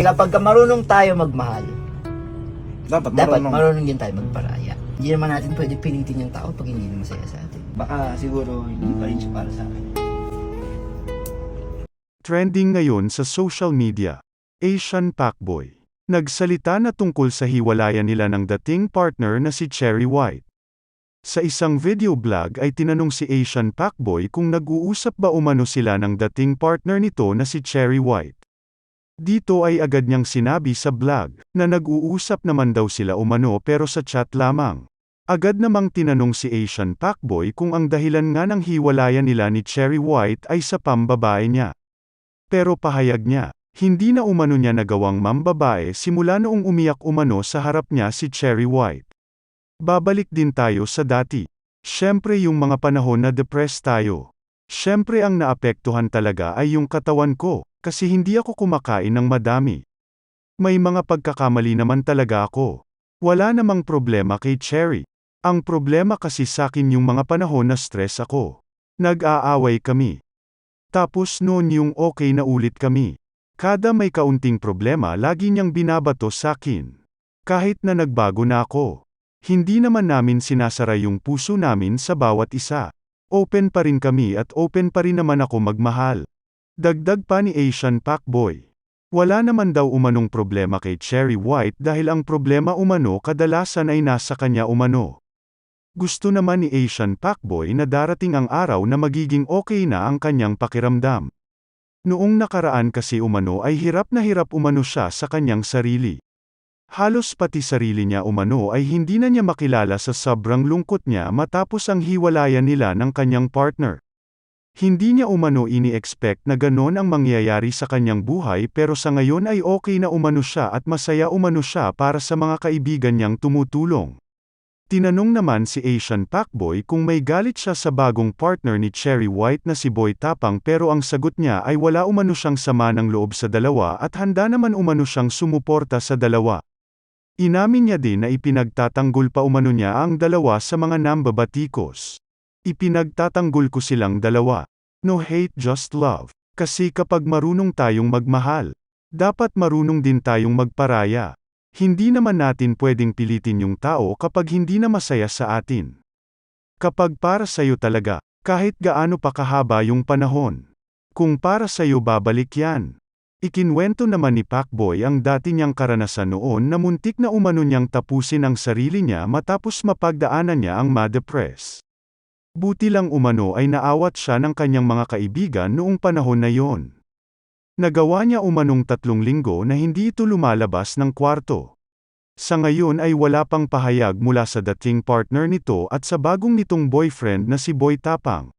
Kapag ka marunong tayo magmahal, Dapat dapat marunong. marunong din tayo magparaya. Hindi naman natin pwede pilitin yung tao pag hindi na masaya sa atin. Baka siguro hindi pa rin siya para sa akin. Trending ngayon sa social media, Asian Pacboy. Nagsalita na tungkol sa hiwalayan nila ng dating partner na si Cherry White. Sa isang video blog ay tinanong si Asian Pacboy kung nag-uusap ba umano sila ng dating partner nito na si Cherry White. Dito ay agad niyang sinabi sa blog na nag-uusap naman daw sila umano pero sa chat lamang. Agad namang tinanong si Asian Pacboy kung ang dahilan nga ng hiwalayan nila ni Cherry White ay sa pambabae niya. Pero pahayag niya, hindi na umano niya nagawang mambabae simula noong umiyak umano sa harap niya si Cherry White. Babalik din tayo sa dati. Siyempre yung mga panahon na depressed tayo. Siyempre ang naapektuhan talaga ay yung katawan ko, kasi hindi ako kumakain ng madami. May mga pagkakamali naman talaga ako. Wala namang problema kay Cherry. Ang problema kasi sakin yung mga panahon na stress ako. Nag-aaway kami. Tapos noon yung okay na ulit kami. Kada may kaunting problema lagi niyang binabato sakin. Kahit na nagbago na ako. Hindi naman namin sinasara yung puso namin sa bawat isa. Open pa rin kami at open pa rin naman ako magmahal. Dagdag pa ni Asian Pacboy. Wala naman daw umanong problema kay Cherry White dahil ang problema umano kadalasan ay nasa kanya umano. Gusto naman ni Asian Pacboy na darating ang araw na magiging okay na ang kanyang pakiramdam. Noong nakaraan kasi umano ay hirap na hirap umano siya sa kanyang sarili. Halos pati sarili niya umano ay hindi na niya makilala sa sobrang lungkot niya matapos ang hiwalayan nila ng kanyang partner. Hindi niya umano ini-expect na ganon ang mangyayari sa kanyang buhay pero sa ngayon ay okay na umano siya at masaya umano siya para sa mga kaibigan niyang tumutulong. Tinanong naman si Asian Pacboy kung may galit siya sa bagong partner ni Cherry White na si Boy Tapang pero ang sagot niya ay wala umano siyang sama ng loob sa dalawa at handa naman umano siyang sumuporta sa dalawa. Inamin niya din na ipinagtatanggol pa umano niya ang dalawa sa mga nambabatikos. Ipinagtatanggol ko silang dalawa. No hate just love. Kasi kapag marunong tayong magmahal, dapat marunong din tayong magparaya. Hindi naman natin pwedeng pilitin yung tao kapag hindi na masaya sa atin. Kapag para sa'yo talaga, kahit gaano pa kahaba yung panahon. Kung para sa'yo babalik yan. Ikinwento naman ni Pacboy ang dati niyang karanasan noon na muntik na umano niyang tapusin ang sarili niya matapos mapagdaanan niya ang ma-depress. Buti lang umano ay naawat siya ng kanyang mga kaibigan noong panahon na yon. Nagawa niya umanong tatlong linggo na hindi ito lumalabas ng kwarto. Sa ngayon ay wala pang pahayag mula sa dating partner nito at sa bagong nitong boyfriend na si Boy Tapang.